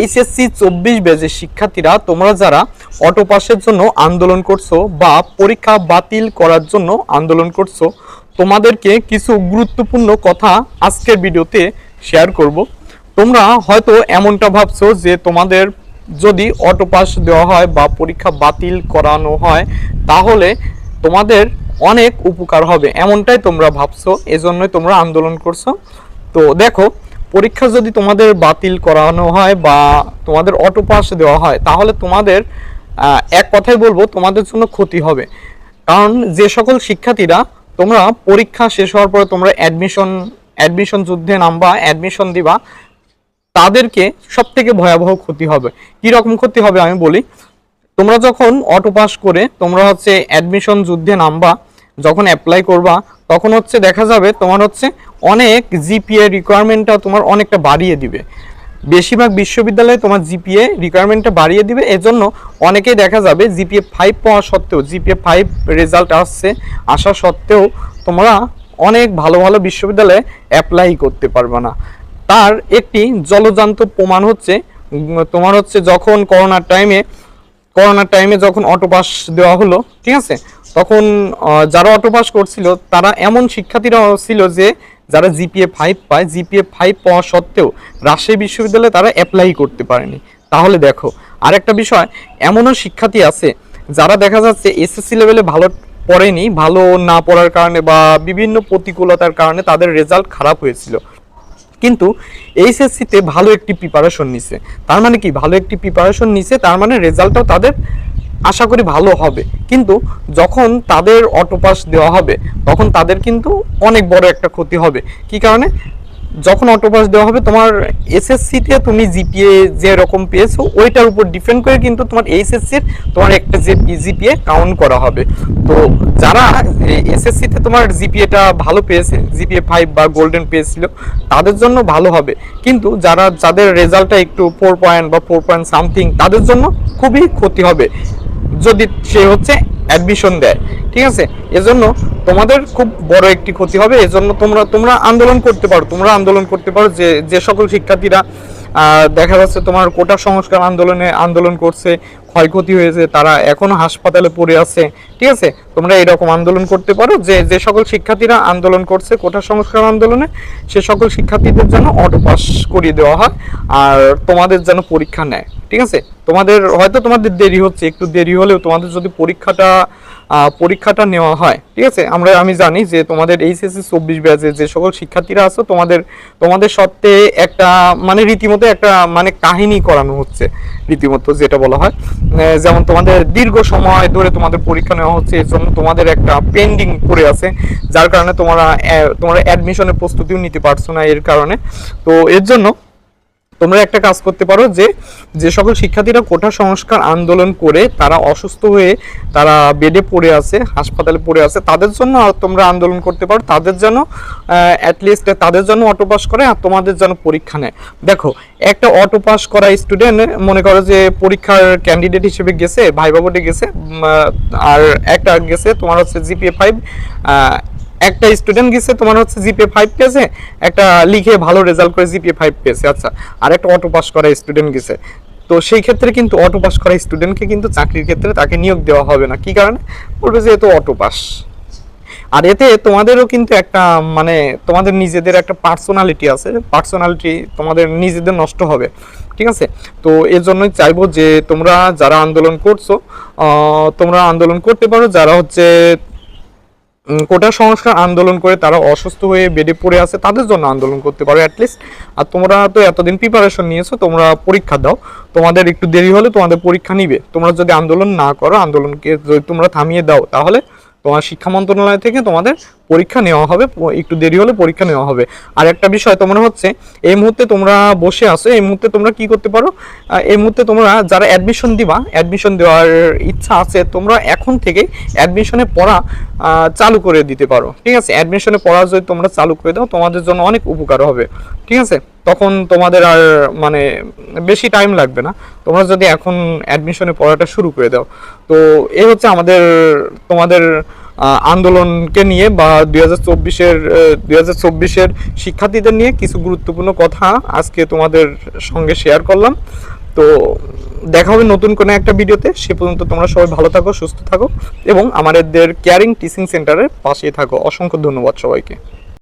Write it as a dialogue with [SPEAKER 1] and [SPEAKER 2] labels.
[SPEAKER 1] HSC চব্বিশ ব্যাচের শিক্ষার্থীরা, তোমরা যারা অটো পাসের জন্য আন্দোলন করছ বা পরীক্ষা বাতিল করার জন্য আন্দোলন করছ, তোমাদেরকে কিছু গুরুত্বপূর্ণ কথা আজকের ভিডিওতে শেয়ার করব। তোমরা হয়তো এমনটা ভাবছ যে তোমাদের যদি অটো পাস দেওয়া হয় বা পরীক্ষা বাতিল করানো হয়, তাহলে তোমাদের অনেক উপকার হবে। এমনটাই তোমরা ভাবছ, এজন্যই তোমরা আন্দোলন করছ। তো দেখো পরীক্ষা যদি তোমাদের বাতিল করানো হয় বা তোমাদের অটো পাস দেওয়া হয়, তাহলে তোমাদের এক কথাই বলব তোমাদের জন্য ক্ষতি হবে। কারণ যে সকল শিক্ষার্থীরা তোমরা পরীক্ষা শেষ হওয়ার পরে তোমরা অ্যাডমিশন অ্যাডমিশন যুদ্ধে নামবা অ্যাডমিশন দিবা, তাদেরকে সব থেকে ভয়াবহ ক্ষতি হবে। কি রকম ক্ষতি হবে আমি বলি? তোমরা যখন অটো পাস করে তোমরা হচ্ছে অ্যাডমিশন যুদ্ধে নামবা যখন অ্যাপ্লাই করবা, তখন হচ্ছে দেখা যাবে তোমার হচ্ছে অনেক জিপিএ রিকোয়ারমেন্টটা তোমার অনেকটা বাড়িয়ে দিবে। বেশিরভাগ বিশ্ববিদ্যালয়ে তোমার জিপিএ রিকোয়ারমেন্টটা বাড়িয়ে দিবে। এজন্য অনেকেই দেখা যাবে জিপিএ ফাইভ পাওয়া সত্ত্বেও জিপিএ ফাইভ রেজাল্ট আসছে, আসা সত্ত্বেও তোমরা অনেক ভালো ভালো বিশ্ববিদ্যালয়ে অ্যাপ্লাই করতে পারবে না। তার একটি জলজান্ত প্রমাণ হচ্ছে তোমার হচ্ছে যখন করোনার টাইমে করোনার টাইমে যখন অটো পাস দেওয়া হলো, ঠিক আছে? তখন যারা অটো পাস করছিল, তারা এমন শিক্ষার্থীরা ছিল যে, যারা জিপিএ ফাইভ পায় জিপিএ ফাইভ পাওয়া সত্ত্বেও রাজশাহী বিশ্ববিদ্যালয়ে তারা অ্যাপ্লাই করতে পারেনি। তাহলে দেখো, আরেকটা বিষয়, এমনও শিক্ষার্থী আছে যারা দেখা যাচ্ছে এসএসসি লেভেলে ভালো পড়েনি, ভালো না পড়ার কারণে বা বিভিন্ন প্রতিকূলতার কারণে তাদের রেজাল্ট খারাপ হয়েছিল। কিন্তু এইচএসসিতে ভালো একটি প্রিপারেশন নিছে। তার মানে কি? ভালো একটি প্রিপারেশন নিছে, তার মানে রেজাল্টটাও তাদের আশা করি ভালো হবে। কিন্তু যখন তাদের অটো পাস দেওয়া হবে, তখন তাদের কিন্তু অনেক বড় একটা ক্ষতি হবে। কি কারণে? যখন অটো পাস দেওয়া হবে, তোমার এসএসসিতে তুমি জিপিএ যে রকম পেয়েছ, ওইটার উপর ডিপেন্ড করে কিন্তু তোমার এইচএসসির তোমার একটা যে জিপিএ কাউন্ট করা হবে। তো যারা এসএসসিতে তোমার জিপিএটা ভালো পেয়েছে জিপিএ ফাইভ বা গোল্ডেন পেয়েছিল, তাদের জন্য ভালো হবে। কিন্তু যারা, যাদের রেজাল্টটা একটু ফোর পয়েন্ট বা ফোর পয়েন্ট সামথিং তাদের জন্য খুবই ক্ষতি হবে। যদি সে হচ্ছে অ্যাডমিশন দেয়, ঠিক আছে? এজন্য তোমাদের খুব বড় একটি ক্ষতি হবে। এজন্য তোমরা তোমরা আন্দোলন করতে পারো। তোমরা আন্দোলন করতে পারো যে যে সকল শিক্ষার্থীরা দেখা যাচ্ছে তোমার কোটা সংস্কার আন্দোলনে আন্দোলন করছে, ক্ষয়ক্ষতি হয়েছে, তারা এখনও হাসপাতালে পড়ে আছে, ঠিক আছে? তোমরা এরকম আন্দোলন করতে পারো যে যে সকল শিক্ষার্থীরা আন্দোলন করছে কোটা সংস্কার আন্দোলনে, সে সকল শিক্ষার্থীদের যেন অটো পাস করিয়ে দেওয়া হয়, আর তোমাদের যেন পরীক্ষা নেয়। ঠিক আছে? তোমাদের, হয়তো তোমাদের দেরি হচ্ছে, একটু দেরি হলেও তোমাদের যদি পরীক্ষাটা পরীক্ষাটা নেওয়া হয়, ঠিক আছে? আমরা, আমি জানি যে তোমাদের এইচএসসি চব্বিশ ব্যাচে যে সকল শিক্ষার্থীরা আছো, তোমাদের তোমাদের সত্ত্বে একটা মানে রীতিমতো একটা মানে কাহিনী করানো হচ্ছে, রীতিমতো যেটা বলা হয়। যেমন তোমাদের দীর্ঘ সময় ধরে তোমাদের পরীক্ষা নেওয়া হচ্ছে, এর জন্য তোমাদের একটা পেন্ডিং পড়ে আছে, যার কারণে তোমরা তোমরা অ্যাডমিশনের প্রস্তুতিও নিতে পারছ না এর কারণে। তো এর জন্য তোমরা একটা কাজ করতে পারো যে যে সকল শিক্ষার্থীরা কোটা সংস্কার আন্দোলন করে তারা অসুস্থ হয়ে তারা বেডে পড়ে আছে, হাসপাতালে পড়ে আছে, তাদের জন্য তোমরা আন্দোলন করতে পারো, তাদের জন্য অ্যাটলিস্ট তাদের জন্য অটো পাস করে আর তোমাদের যেন পরীক্ষা নেয়। দেখো, একটা অটো পাস করা স্টুডেন্ট মনে করো যে পরীক্ষার ক্যান্ডিডেট হিসেবে গেছে, ভাইবা গেছে আর একটা গেছে তোমার হচ্ছে জিপিএ ফাইভ একটা স্টুডেন্ট গেছে, তোমার হচ্ছে জিপিএ ফাইভ পেয়েছে একটা লিখে ভালো রেজাল্ট করে জিপিএ ফাইভ পেয়েছে আচ্ছা আর একটা অটো পাস করা স্টুডেন্ট গেছে। তো সেই ক্ষেত্রে কিন্তু অটো পাস করা স্টুডেন্টকে কিন্তু চাকরির ক্ষেত্রে তাকে নিয়োগ দেওয়া হবে না। কি কারণে? বলবে যে এ তো অটো পাস আর এতে তোমাদেরও কিন্তু একটা মানে তোমাদের নিজেদের একটা পার্সোনালিটি আছে। পার্সোনালিটি তোমাদের নিজেদের নষ্ট হবে। ঠিক আছে? তো এর জন্যই চাইব যে তোমরা যারা আন্দোলন করছ তোমরা আন্দোলন করতে পারো। যারা হচ্ছে কোটা সংস্কার আন্দোলন করে তারা অসুস্থ হয়ে বেডে পড়ে আছে, তাদের জন্য আন্দোলন করতে পারো অ্যাটলিস্ট আর তোমরা তো এতদিন প্রিপারেশন নিয়েছো, তোমরা পরীক্ষা দাও। তোমাদের একটু দেরি হলে তোমাদের পরীক্ষা নিবে। তোমরা যদি আন্দোলন না করো, আন্দোলনকে যদি তোমরা থামিয়ে দাও, তাহলে তোমার শিক্ষা মন্ত্রণালয় থেকে তোমাদের পরীক্ষা নেওয়া হবে একটু দেরি হলে পরীক্ষা নেওয়া হবে। আর একটা বিষয় তোমরা হচ্ছে, এই মুহূর্তে তোমরা বসে আছো, এই মুহূর্তে তোমরা কি করতে পারো? এই মুহূর্তে তোমরা যারা অ্যাডমিশন দিবা অ্যাডমিশন দেওয়ার ইচ্ছা আছে, তোমরা এখন থেকে অ্যাডমিশনে পড়া চালু করে দিতে পারো। ঠিক আছে? অ্যাডমিশনে পড়া যদি তোমরা চালু করে দাও, তোমাদের জন্য অনেক উপকার হবে। ঠিক আছে? তখন তোমাদের আর মানে বেশি টাইম লাগবে না। তোমরা যদি এখন অ্যাডমিশনে পড়াটা শুরু করে দাও। তো এই হচ্ছে আমাদের, তোমাদের আন্দোলনকে নিয়ে বা দুই হাজার চব্বিশের দুই হাজার চব্বিশের শিক্ষার্থীদের নিয়ে কিছু গুরুত্বপূর্ণ কথা আজকে তোমাদের সঙ্গে শেয়ার করলাম। তো দেখা হবে নতুন কোনো একটা ভিডিওতে। সে পর্যন্ত তোমরা সবাই ভালো থাকো, সুস্থ থাকো এবং আমাদের কেয়ারিং টিচিং সেন্টারের পাশেই থাকো। অসংখ্য ধন্যবাদ সবাইকে।